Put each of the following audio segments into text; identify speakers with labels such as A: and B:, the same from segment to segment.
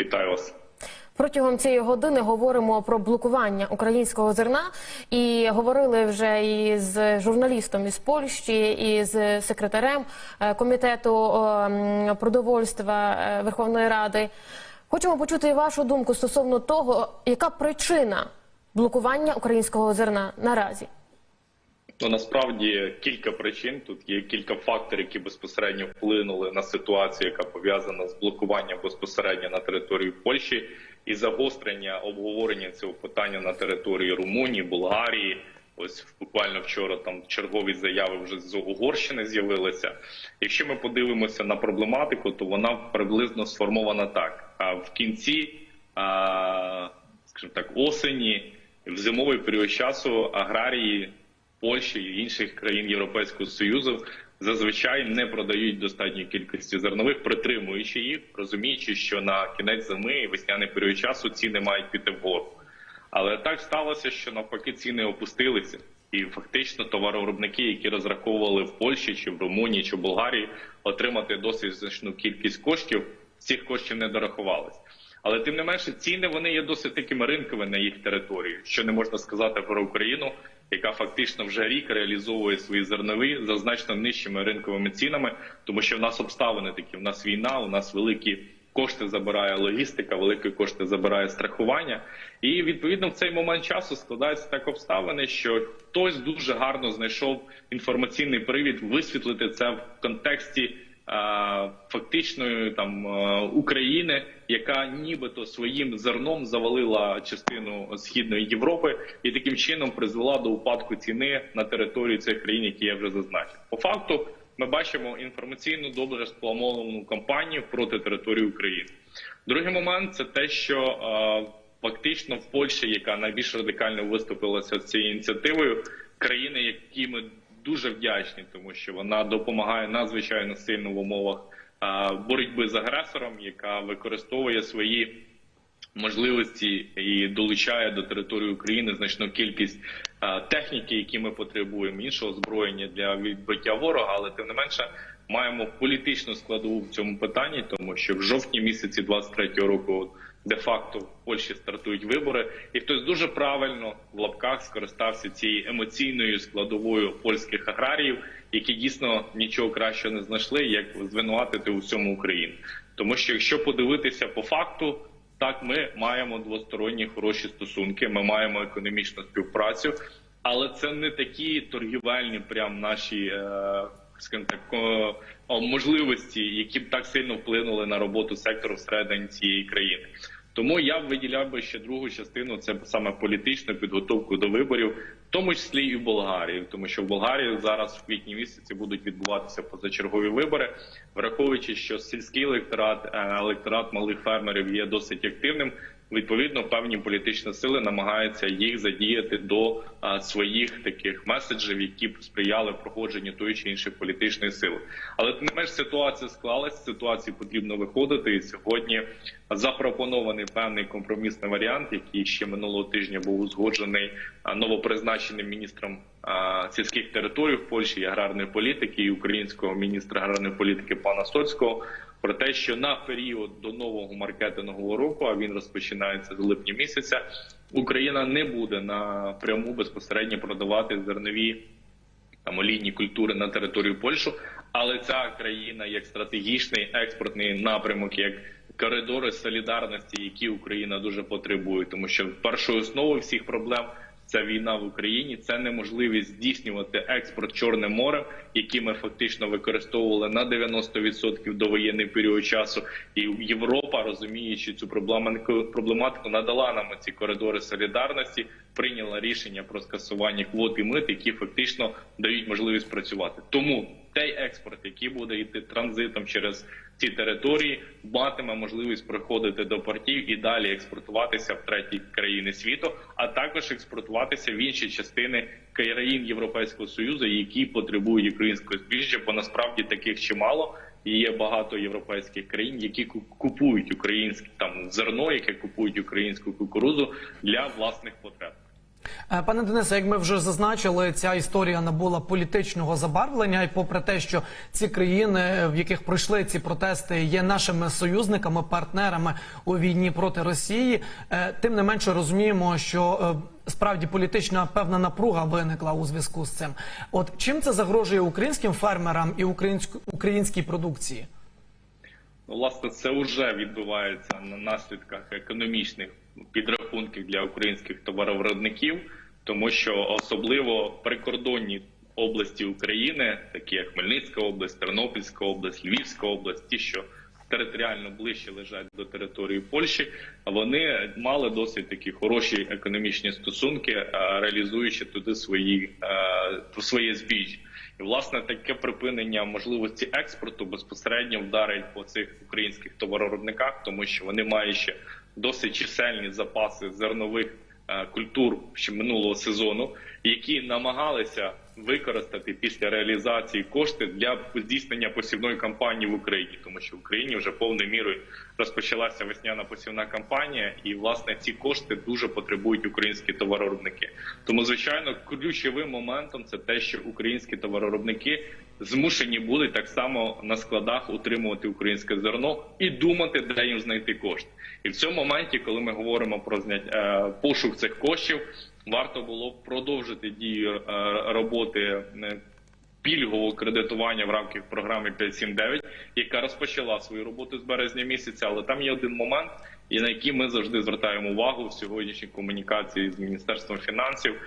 A: Вітаю вас.
B: Протягом цієї години говоримо про блокування українського зерна і говорили вже і з журналістом із Польщі, і з секретарем е, комітету продовольства е, Верховної Ради. Хочемо почути вашу думку стосовно того, яка причина блокування українського зерна наразі.
A: Ну насправді кілька причин. Тут є кілька факторів, які безпосередньо вплинули на ситуацію, яка пов'язана з блокуванням безпосередньо на території Польщі і загострення обговорення цього питання на території Румунії, Болгарії. Ось буквально вчора там чергові заяви вже з Угорщини з'явилися. Якщо ми подивимося на проблематику, то вона приблизно сформована так: а в кінці, скажімо так, осені, в зимовий період часу аграрії Польщі і інших країн Європейського Союзу зазвичай не продають достатньої кількості зернових, притримуючи їх, розуміючи, що на кінець зими і весняний період часу ціни мають піти вгору. Але так сталося, що навпаки ціни опустилися, і фактично товаровиробники, які розраховували в Польщі чи в Румунії чи в Болгарії отримати досить значну кількість коштів, цих коштів не дорахувались. Але тим не менше ціни вони є досить такими ринковими на їх території, що не можна сказати про Україну, яка фактично вже рік реалізовує свої зернові за значно нижчими ринковими цінами, тому що в нас обставини такі. В нас війна, у нас великі кошти забирає логістика, великі кошти забирає страхування. І відповідно в цей момент часу складаються так обставини, що хтось дуже гарно знайшов інформаційний привід висвітлити це в контексті е, фактичної там е, України, яка нібито своїм зерном завалила частину східної Європи і таким чином призвела до упадку ціни на території цих країн, які я вже зазначив. По факту, ми бачимо інформаційну добре сплановану кампанію проти території України. Другий момент це те, що е, фактично в Польщі, яка найбільш радикально виступилася з цією ініціативою, країни, які ми дуже вдячні, тому що вона допомагає надзвичайно сильно в умовах боротьби з агресором, яка використовує свої можливості і долучає до території України значну кількість е, техніки, які ми потребуємо, іншого зброєння для відбиття ворога, але тим не менше. Маємо політичну складову в цьому питанні, тому що в жовтні місяці 23-го року де-факто в Польщі стартують вибори, і хтось дуже правильно в лапках скористався цією емоційною складовою польських аграріїв, які дійсно нічого кращого не знайшли, як звинуватити у всьому Україну. Тому що якщо подивитися по факту, так ми маємо двосторонні хороші стосунки, ми маємо економічну співпрацю, але це не такі торгівельні, прям наші. Е скажімо так, можливості, які б так сильно вплинули на роботу сектору всередині цієї країни. Тому я б виділяв би ще другу частину, це саме політичну підготовку до виборів, в тому числі і в Болгарії, тому що в Болгарії зараз в квітні місяці будуть відбуватися позачергові вибори, враховуючи, що сільський електорат, е, електорат малих фермерів є досить активним. Відповідно, певні політичні сили намагаються їх задіяти до своїх таких меседжів, які б сприяли проходженню тої чи іншої політичної сили. Але не менш ситуація склалась. з Ситуації потрібно виходити. І сьогодні запропонований певний компромісний варіант, який ще минулого тижня був узгоджений новопризначеним міністром сільських територій в Польщі аграрної політики і українського міністра аграрної політики пана Соцького про те, що на період до нового маркетингового року, а він розпочинається з липня місяця, Україна не буде напряму безпосередньо продавати зернові там олійні культури на територію Польщі, але ця країна як стратегічний експортний напрямок, як коридори солідарності, які Україна дуже потребує, тому що першою основою всіх проблем. Це війна в Україні, це неможливість здійснювати експорт Чорним морем, який ми фактично використовували на 90% до воєнний період часу. І Європа, розуміючи цю проблематику, проблематику, надала нам ці коридори солідарності, прийняла рішення про скасування квот і мит, які фактично дають можливість працювати. Тому той експорт, який буде йти транзитом через ці території, матиме можливість приходити до портів і далі експортуватися в треті країни світу, а також експортуватися в інші частини країн Європейського союзу, які потребують українського збіжжя, бо насправді таких чимало. Є багато європейських країн, які купують українське там зерно, яке купують українську кукурузу для власних потреб.
C: Е, Пане Денисе, як ми вже зазначили, ця історія набула політичного забарвлення, і попри те, що ці країни, е, в яких пройшли ці протести, є нашими союзниками, партнерами у війні проти Росії, е, тим не менше розуміємо, що справді політична певна напруга виникла у зв'язку з цим. От чим це загрожує українським фермерам і українськ- українській продукції?
A: Ну, власне, це вже відбувається на наслідках економічних підрахунків для українських товаровиробників, тому що особливо прикордонні області України, такі як Хмельницька область, Тернопільська область, Львівська область, ті, що територіально ближче лежать до території Польщі, вони мали досить такі хороші економічні стосунки, е, реалізуючи туди свої е, своє збіжжя. І власне таке припинення можливості експорту безпосередньо вдарить по цих українських товаровиробниках, тому що вони мають ще досить чисельні запаси зернових е, культур ще минулого сезону, які намагалися використати після реалізації кошти для здійснення посівної кампанії в Україні, тому що в Україні вже повною мірою розпочалася весняна посівна кампанія, і власне ці кошти дуже потребують українські товаровиробники. Тому, звичайно, ключовим моментом це те, що українські товаровиробники змушені були так само на складах утримувати українське зерно і думати, де їм знайти кошти. І в цьому моменті, коли ми говоримо про знять е, пошук цих коштів, варто було б продовжити дію е, роботи. е, Пільгового кредитування в рамках програми 579, яка розпочала свою роботу з березня місяця, але там є один момент, і на який ми завжди звертаємо увагу в сьогоднішній комунікації з міністерством фінансів,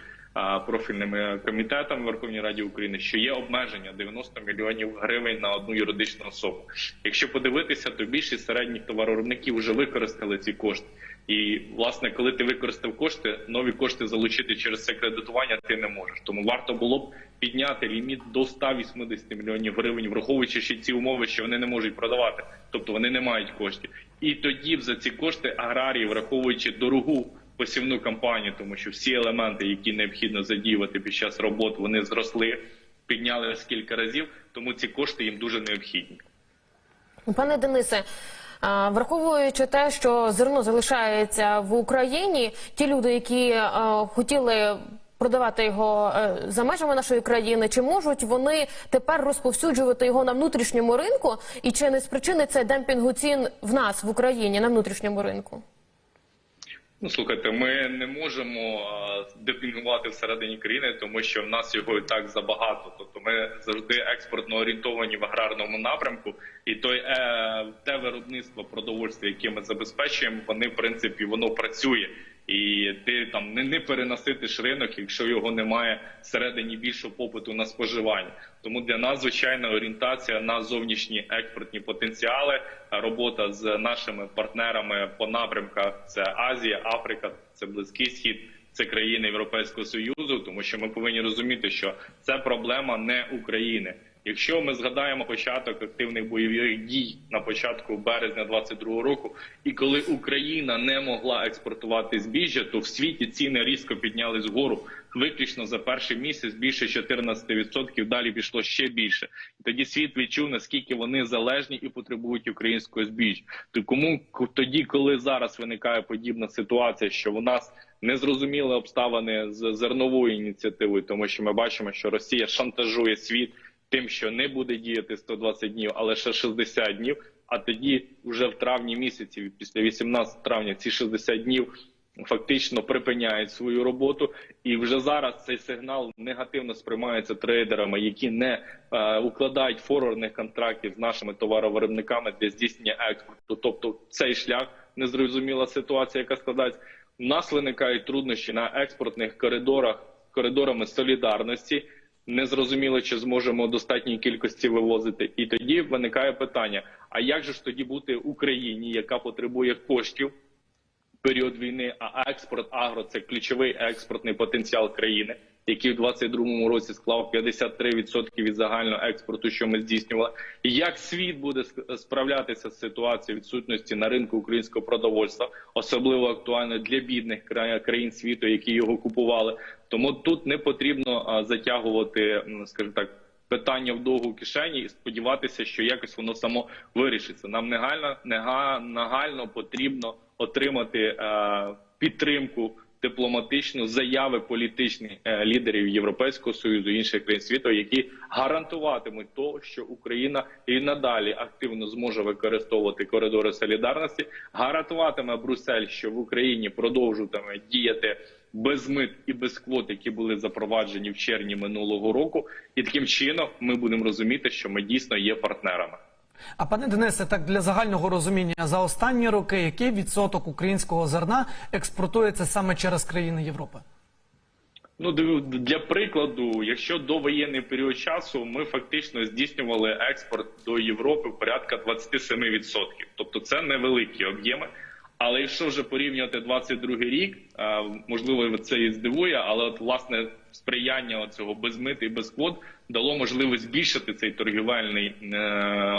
A: профільними комітетами Верховній Раді України, що є обмеження 90 мільйонів гривень на одну юридичну особу. Якщо подивитися, то більшість середніх товаровиробників вже використали ці кошти. І власне, коли ти використав кошти, нові кошти залучити через це кредитування ти не можеш. Тому варто було б підняти ліміт до 180 мільйонів гривень, враховуючи ще ці умови, що вони не можуть продавати, тобто вони не мають коштів. І тоді б за ці кошти аграрії, враховуючи дорогу посівну кампанію, тому що всі елементи, які необхідно задіювати під час роботи, вони зросли, піднялись кілька разів. Тому ці кошти їм дуже необхідні.
B: Пане Денисе, враховуючи те, що зерно залишається в Україні, ті люди, які е, хотіли продавати його е, за межами нашої країни, чи можуть вони тепер розповсюджувати його на внутрішньому ринку? І чи не спричинить це демпінгу цін в нас в Україні на внутрішньому ринку?
A: Ну, слухайте, ми не можемо а, всередині країни, тому що в нас його і так забагато. Тобто ми завжди експортно орієнтовані в аграрному напрямку, і той е, те виробництво продовольства, яке ми забезпечуємо, вони в принципі воно працює. І ти там не, не перенаситиш ринок, якщо його немає всередині більшого попиту на споживання. Тому для нас звичайно орієнтація на зовнішні експортні потенціали, робота з нашими партнерами по напрямках це Азія, Африка, це Близький Схід. Це країни Європейського союзу, тому що ми повинні розуміти, що це проблема не України. Якщо ми згадаємо початок активних бойових дій на початку березня 22 року, і коли Україна не могла експортувати збіжжя, то в світі ціни різко піднялись вгору. Виключно за перший місяць більше 14%, далі пішло ще більше. І тоді світ відчув наскільки вони залежні і потребують українського збіжжя. То кому тоді, коли зараз виникає подібна ситуація, що в нас незрозуміли обставини з зерновою ініціативою, тому що ми бачимо, що Росія шантажує світ тим, що не буде діяти 120 днів, але ще 60 днів. А тоді, вже в травні місяці, після 18 травня, ці 60 днів фактично припиняють свою роботу, і вже зараз цей сигнал негативно сприймається трейдерами, які не е, укладають форвардних контрактів з нашими товаровиробниками для здійснення експорту. Тобто цей шлях незрозуміла ситуація, яка складається. У нас виникають труднощі на експортних коридорах, коридорами солідарності. Не зрозуміло, чи зможемо достатньої кількості вивозити, і тоді виникає питання: а як же ж тоді бути Україні, яка потребує коштів період війни? А експорт агро це ключовий експортний потенціал країни, який в 2022 році склав 53% від загального експорту, що ми здійснювали. Як світ буде справлятися з ситуацією відсутності на ринку українського продовольства, особливо актуально для бідних кра- країн світу, які його купували. Тому тут не потрібно затягувати, скажімо так. Питання в довгу кишені і сподіватися, що якось воно само вирішиться. Нам негайно нега, нагально потрібно отримати е, підтримку дипломатичну заяви політичних е, лідерів Європейського союзу інших країн світу, які гарантуватимуть то, що Україна і надалі активно зможе використовувати коридори солідарності, гарантуватиме Брюссель, що в Україні продовжуватиме діяти без мит і без квот, які були запроваджені в червні минулого року, і таким чином ми будемо розуміти, що ми дійсно є партнерами.
C: А пане Денисе, так для загального розуміння за останні роки який відсоток українського зерна експортується саме через країни Європи?
A: Ну, для прикладу, якщо до воєнний період часу ми фактично здійснювали експорт до Європи порядка 27%. Тобто це невеликі об'єми. Але якщо вже порівнювати 22 рік, е, можливо, це і здивує, але от власне сприяння цього без мит і без квот дало можливість збільшити цей торгівельний е,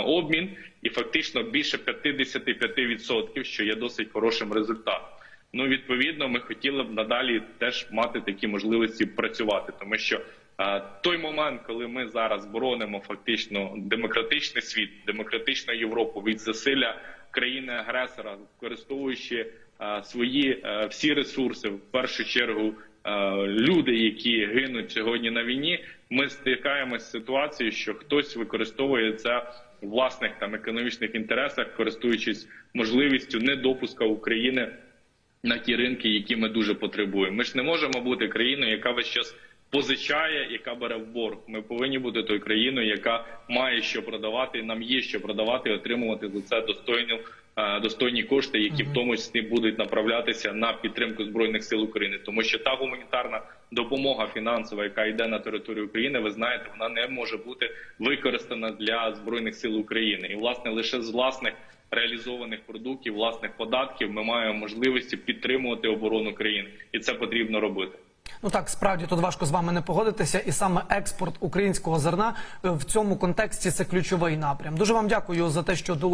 A: обмін, і фактично більше 55%, що є досить хорошим результатом. Ну, відповідно, ми хотіли б надалі теж мати такі можливості працювати, тому що е, той момент, коли ми зараз боронимо фактично демократичний світ, демократичну Європу від засилля країни-агресора, використовуючи е, свої е, всі ресурси, в першу чергу е, люди, які гинуть сьогодні на війні, ми стикаємося з ситуацією, що хтось використовує це в власних там економічних інтересах, користуючись можливістю недопуска України на ті ринки, які ми дуже потребуємо. Ми ж не можемо бути країною, яка весь час позичає, яка бере в борг. Ми повинні бути тою країною, яка має що продавати. і Нам є що продавати, і отримувати за це достойну. е, Достойні кошти, які в тому числі будуть направлятися на підтримку збройних сил України, тому що та гуманітарна допомога фінансова, яка йде на територію України, ви знаєте, вона не може бути використана для збройних сил України, і власне лише з власних реалізованих продуктів, власних податків, ми маємо можливості підтримувати оборону країни, і це потрібно робити.
C: Ну так, справді тут важко з вами не погодитися, і саме експорт українського зерна е, в цьому контексті це ключовий напрям. Дуже вам дякую за те, що долучили.